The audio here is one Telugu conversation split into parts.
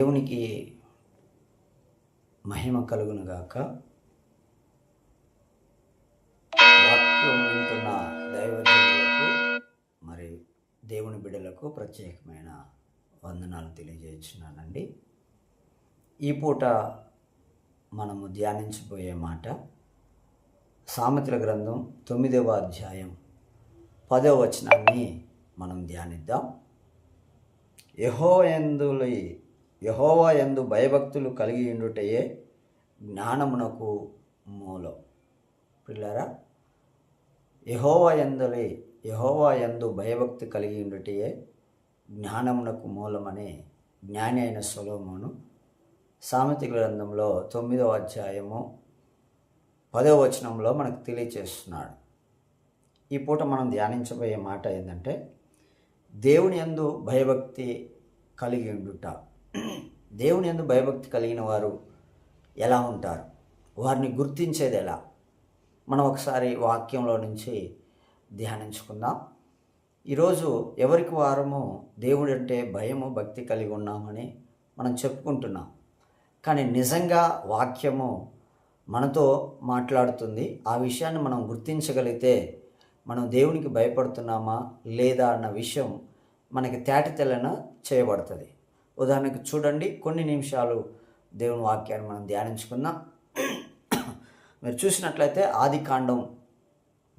దేవునికి మహిమ కలుగునుగాక. వాక్యం వింటున్న దైవజనులకు మరి దేవుని బిడ్డలకు ప్రత్యేకమైన వందనాలు తెలియజేస్తున్నానండి. ఈ పూట మనము ధ్యానించబోయే మాట సామెతల గ్రంథం తొమ్మిదవ అధ్యాయం పదవ వచనాన్ని మనం ధ్యానిద్దాం. యహోయందులి యహోవా ఎందు భయభక్తులు కలిగి ఉండుటయే జ్ఞానమునకు మూలం. పిల్లరా యహోవా ఎందులే యహోవా యందు భయభక్తి కలిగి ఉండుటయే జ్ఞానమునకు మూలమని జ్ఞాని అయిన సులోమును. సామెత గ్రంథంలో తొమ్మిదవ అధ్యాయము పదవ వచనంలో మనకు తెలియచేస్తున్నాడు. ఈ పూట మనం ధ్యానించబోయే మాట ఏంటంటే దేవుని యందు భయభక్తి కలిగి ఉండుట. దేవుని ఎందు భయభక్తి కలిగిన వారు ఎలా ఉంటారు? వారిని గుర్తించేది ఎలా? మనం ఒకసారి వాక్యంలో నుంచి ధ్యానించుకుందాం. ఈరోజు ఎవరికి వారము దేవుడు అంటే భయము భక్తి కలిగి ఉన్నామని మనం చెప్పుకుంటున్నాం. కానీ నిజంగా వాక్యము మనతో మాట్లాడుతుంది. ఆ విషయాన్ని మనం గుర్తించగలిగితే మనం దేవునికి భయపడుతున్నామా లేదా అన్న విషయం మనకి తేట తెల్లన చేయబడుతుంది. ఉదాహరణకు చూడండి కొన్ని నిమిషాలు దేవుని వాక్యాన్ని మనం ధ్యానించుకుందాం. మీరు చూసినట్లయితే ఆది కాండం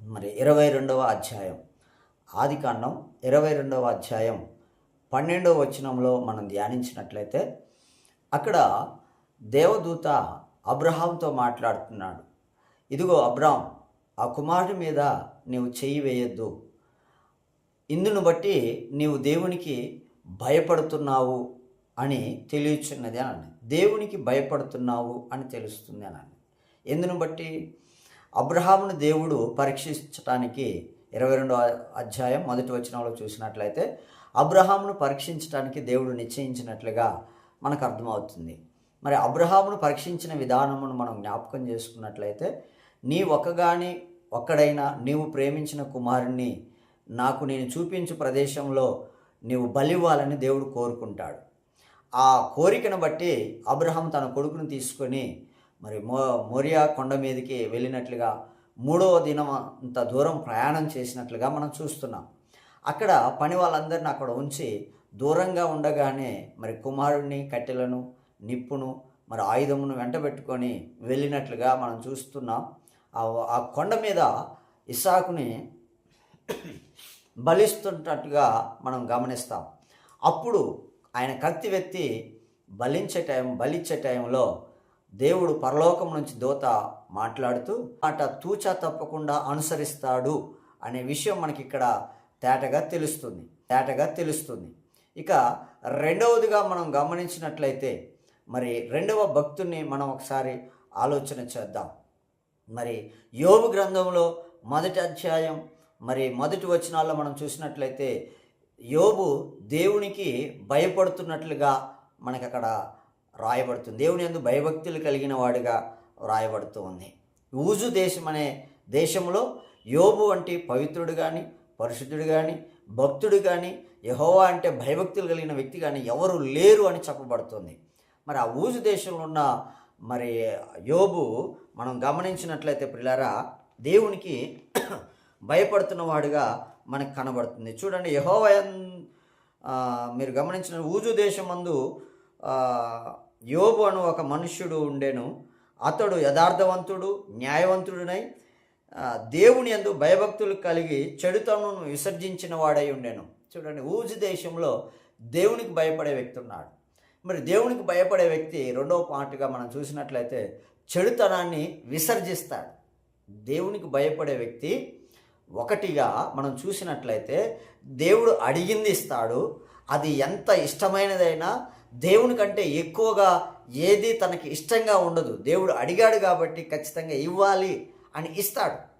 మరి ఇరవై రెండవ అధ్యాయం. ఆది కాండం ఇరవై రెండవ అధ్యాయం పన్నెండవ వచనంలో మనం ధ్యానించినట్లయితే అక్కడ దేవదూత అబ్రహాంతో మాట్లాడుతున్నాడు. ఇదిగో అబ్రాం ఆ కుమారుడి మీద నీవు చెయ్యి వేయొద్దు. ఇందును బట్టి నీవు దేవునికి భయపడుతున్నావు. అని తెలియచున్నది అని దేవునికి భయపడుతున్నావు అని తెలుస్తుంది అని ఎందును బట్టి? అబ్రహామును దేవుడు పరీక్షించటానికి ఇరవై రెండో అధ్యాయం మొదటి వచనంలో చూసినట్లయితే అబ్రహామును పరీక్షించడానికి దేవుడు నిశ్చయించినట్లుగా మనకు అర్థమవుతుంది. మరి అబ్రహామును పరీక్షించిన విధానమును మనం జ్ఞాపకం చేసుకున్నట్లయితే నీ ఒక్కగాని ఒక్కడైనా నీవు ప్రేమించిన కుమారుణ్ణి నాకు నేను చూపించు ప్రదేశంలో నీవు బలివ్వాలని దేవుడు కోరుకుంటాడు. ఆ కోరికను బట్టి అబ్రహాం తన కొడుకును తీసుకొని మరి మో మోరియా కొండ మీదకి వెళ్ళినట్లుగా మూడవ దినం అంత దూరం ప్రయాణం చేసినట్లుగా మనం చూస్తున్నాం. అక్కడ పని వాళ్ళందరిని అక్కడ ఉంచి దూరంగా ఉండగానే మరి కుమారుడిని కట్టెలను నిప్పును మరి ఆయుధమును వెంటబెట్టుకొని వెళ్ళినట్లుగా మనం చూస్తున్నాం. ఆ- ఆ కొండ మీద ఇసాకుని బలిస్తున్నట్టుగా మనం గమనిస్తాం. అప్పుడు ఆయన కత్తి వెత్తి బలించే టైం బలిచ్చే టైంలో దేవుడు పరలోకం నుంచి దోత మాట్లాడుతూ మాట తూచా తప్పకుండా అనుసరిస్తాడు అనే విషయం మనకి ఇక్కడ తేటగా తెలుస్తుంది. తేటగా తెలుస్తుంది. ఇక రెండవదిగా మనం గమనించినట్లయితే మరి రెండవ భక్తుని మనం ఒకసారి ఆలోచన చేద్దాం. మరి యోగు గ్రంథంలో మొదటి అధ్యాయం మరి మొదటి వచనాల్లో మనం చూసినట్లయితే యోబు దేవునికి భయపడుతున్నట్లుగా మనకి అక్కడ రాయబడుతుంది. దేవుని యందు భయభక్తులు కలిగిన వాడిగా రాయబడుతూ ఉంది. ఊజు దేశం అనే దేశంలో యోబు వంటి పవిత్రుడు కానీ పరిశుద్ధుడు కానీ భక్తుడు కానీ యహోవా అంటే భయభక్తులు కలిగిన వ్యక్తి కానీ ఎవరు లేరు అని చెప్పబడుతుంది. మరి ఆ ఊజు దేశంలో ఉన్న మరి యోబు మనం గమనించినట్లయితే పిల్లారా దేవునికి భయపడుతున్న వాడుగా మనకు కనబడుతుంది. చూడండి యహోవయన్ మీరు గమనించిన ఊజు దేశమందు ఆ, యోబు అను ఒక మనుష్యుడు ఉండేను. అతడు యథార్థవంతుడు న్యాయవంతుడునై దేవుని యందు భయభక్తులు కలిగి చెడుతనను విసర్జించిన వాడై ఉండేను. చూడండి ఊజు దేశంలో దేవునికి భయపడే వ్యక్తి ఉన్నాడు. మరి దేవునికి భయపడే వ్యక్తి రెండవ పాటుగా మనం చూసినట్లయితే చెడుతనాన్ని విసర్జిస్తాడు. దేవునికి భయపడే వ్యక్తి ఒకటిగా మనం చూసినట్లయితే దేవుడు అడిగింది ఇస్తాడు. అది ఎంత ఇష్టమైనదైనా దేవుని కంటే ఎక్కువగా ఏది తనకి ఇష్టంగా ఉండదు. దేవుడు అడిగాడు కాబట్టి ఖచ్చితంగా ఇవ్వాలి అని ఇస్తాడు.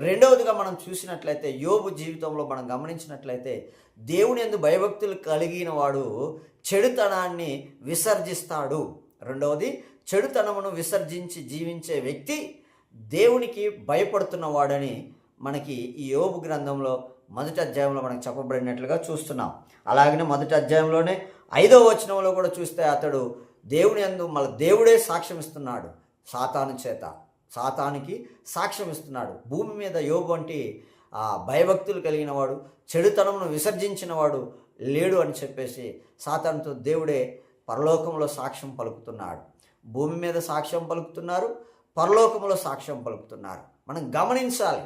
రెండవదిగా మనం చూసినట్లయితే యోబు జీవితంలో మనం గమనించినట్లయితే దేవుని ఎందు భయభక్తులు కలిగిన వాడు చెడుతనాన్ని విసర్జిస్తాడు. రెండవది చెడుతనమును విసర్జించి జీవించే వ్యక్తి దేవునికి భయపడుతున్నవాడని మనకి ఈ యోబు గ్రంథంలో మొదటి అధ్యాయంలో మనకు చెప్పబడినట్లుగా చూస్తున్నాం. అలాగనే మొదటి అధ్యాయంలోనే ఐదో వచనంలో కూడా చూస్తే అతడు దేవుని అందు మళ్ళీ దేవుడే సాక్ష్యం ఇస్తున్నాడు సాతాను చేత. సాతానికి సాక్ష్యం ఇస్తున్నాడు. భూమి మీద యోబు వంటి ఆ భయభక్తులు కలిగిన వాడు చెడుతనమును విసర్జించిన వాడు లేడు అని చెప్పేసి సాతానుతో దేవుడే పరలోకంలో సాక్ష్యం పలుకుతున్నాడు. భూమి మీద సాక్ష్యం పలుకుతున్నారు పరలోకంలో సాక్ష్యం పలుకుతున్నారు. మనం గమనించాలి.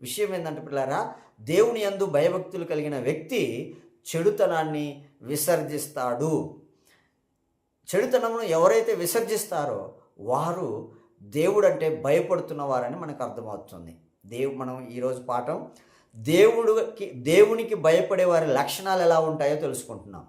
విషయం ఏంటంటే పిల్లారా దేవుని యందు భయభక్తులు కలిగిన వ్యక్తి చెడుతనాన్ని విసర్జిస్తాడు. చెడుతనమును ఎవరైతే విసర్జిస్తారో వారు దేవుడు అంటే భయపడుతున్నవారని మనకు అర్థమవుతుంది. దేవు మనం ఈరోజు పాఠం దేవుడికి దేవునికి భయపడే వారి లక్షణాలు ఎలా ఉంటాయో తెలుసుకుంటున్నాం.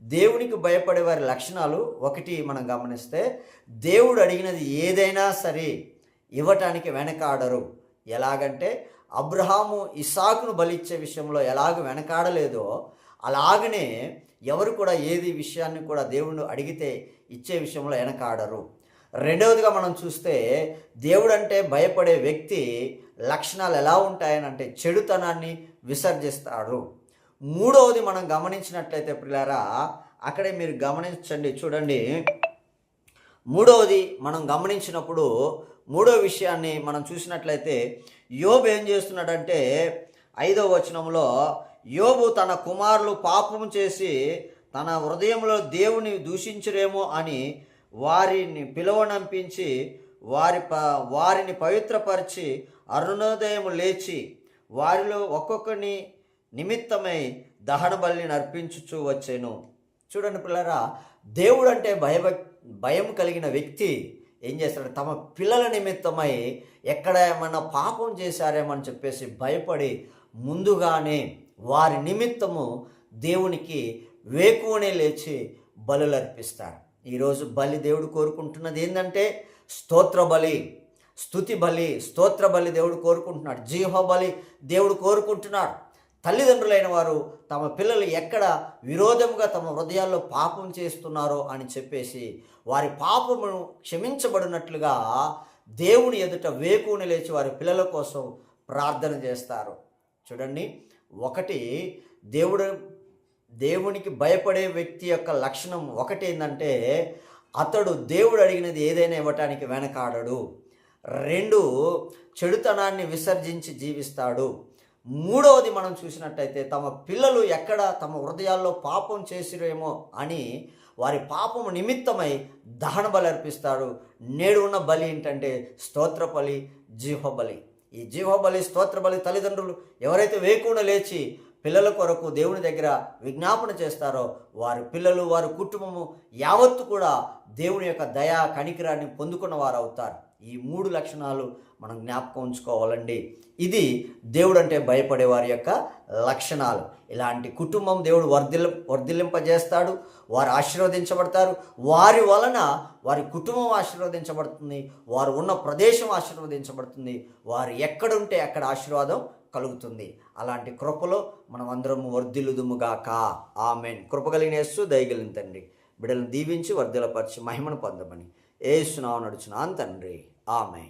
దేవునికి భయపడే వారి లక్షణాలు ఒకటి మనం గమనిస్తే దేవుడు అడిగినది ఏదైనా సరే ఇవ్వటానికి వెనకాడరు. ఎలాగంటే అబ్రహాము ఇసాకును బలిచ్చే విషయంలో ఎలాగ వెనకాడలేదో అలాగనే ఎవరు కూడా ఏది విషయాన్ని కూడా దేవుడు అడిగితే ఇచ్చే విషయంలో వెనకాడరు. రెండవదిగా మనం చూస్తే దేవుడు అంటే భయపడే వ్యక్తి లక్షణాలు ఎలా ఉంటాయని అంటే చెడుతనాన్ని విసర్జిస్తాడు. మూడవది మనం గమనించినట్లయితే పిల్లారా అక్కడే మీరు గమనించండి చూడండి. మూడవది మనం గమనించినప్పుడు మూడో విషయాన్ని మనం చూసినట్లయితే యోబు ఏం చేస్తున్నాడంటే ఐదో వచనంలో యోబు తన కుమారులు పాపం చేసి తన హృదయంలో దేవుని దూషించరేమో అని వారిని పిలువనంపించి వారి ప వారిని పవిత్రపరిచి అరుణోదయం లేచి వారిలో ఒక్కొక్కని నిమిత్తమై దహన బలిని అర్పించుచూ వచ్చాను. చూడండి పిల్లరా దేవుడు అంటే భయ భయం కలిగిన వ్యక్తి. ఏం చేస్తాడు తమ పిల్లల నిమిత్తమై ఎక్కడ ఏమైనా పాపం చేశారేమని చెప్పేసి భయపడి ముందుగానే వారి నిమిత్తము దేవునికి వేకువనే లేచి బలులు అర్పిస్తారు ఈరోజు బలి దేవుడు కోరుకుంటున్నది ఏంటంటే స్తోత్ర బలి స్తుతి బలి స్తోత్ర బలి దేవుడు కోరుకుంటున్నాడు. జీహ బలి దేవుడు కోరుకుంటున్నాడు. తల్లిదండ్రులైన వారు తమ పిల్లలు ఎక్కడ విరోధముగా తమ హృదయాల్లో పాపం చేస్తున్నారో అని చెప్పేసి వారి పాపమును క్షమించబడినట్లుగా దేవుని ఎదుట వేకుని లేచి వారి పిల్లల కోసం ప్రార్థన చేస్తారు. చూడండి ఒకటి దేవుడు దేవునికి భయపడే వ్యక్తి యొక్క లక్షణం ఒకటి ఏంటంటే అతడు దేవుడు అడిగినది ఏదైనా ఇవ్వటానికి వెనకాడడు. రెండు చెడుతనాన్ని విసర్జించి జీవిస్తాడు. మూడవది మనం చూసినట్టయితే తమ పిల్లలు ఎక్కడ తమ హృదయాల్లో పాపం చేసిరేమో అని వారి పాపము నిమిత్తమై దహన బలి అర్పిస్తాడు. నేడు ఉన్న బలి ఏంటంటే స్తోత్ర బలి జీవ బలి. ఈ జీవ బలి స్తోత్ర బలి తల్లిదండ్రులు ఎవరైతే వేకుండా లేచి పిల్లల కొరకు దేవుని దగ్గర విజ్ఞాపన చేస్తారో వారి పిల్లలు వారి కుటుంబము యావత్తు కూడా దేవుని యొక్క దయా కనికిరాన్ని పొందుకున్న వారు అవుతారు ఈ మూడు లక్షణాలు మనం జ్ఞాపకం ఉంచుకోవాలండి. ఇది దేవుడు అంటే భయపడే వారి యొక్క లక్షణాలు. ఇలాంటి కుటుంబం దేవుడు వర్ధిల్ల వర్ధిల్లింపజేస్తాడు వారు ఆశీర్వదించబడతారు. వారి వలన వారి కుటుంబం ఆశీర్వదించబడుతుంది వారు ఉన్న ప్రదేశం ఆశీర్వదించబడుతుంది వారు ఎక్కడుంటే అక్కడ ఆశీర్వాదం కలుగుతుంది. అలాంటి కృపలో మనం అందరం వర్ధిల్లుదుముగాక. ఆమెన్. కృపగలిగిన యేసు దయగలిగిన తండ్రి. బిడ్డలను దీవించి వర్ధిలపరిచి మహిమను పొందమని. ఏసునావు నడుచున్నాను తండ్రి. ఆమె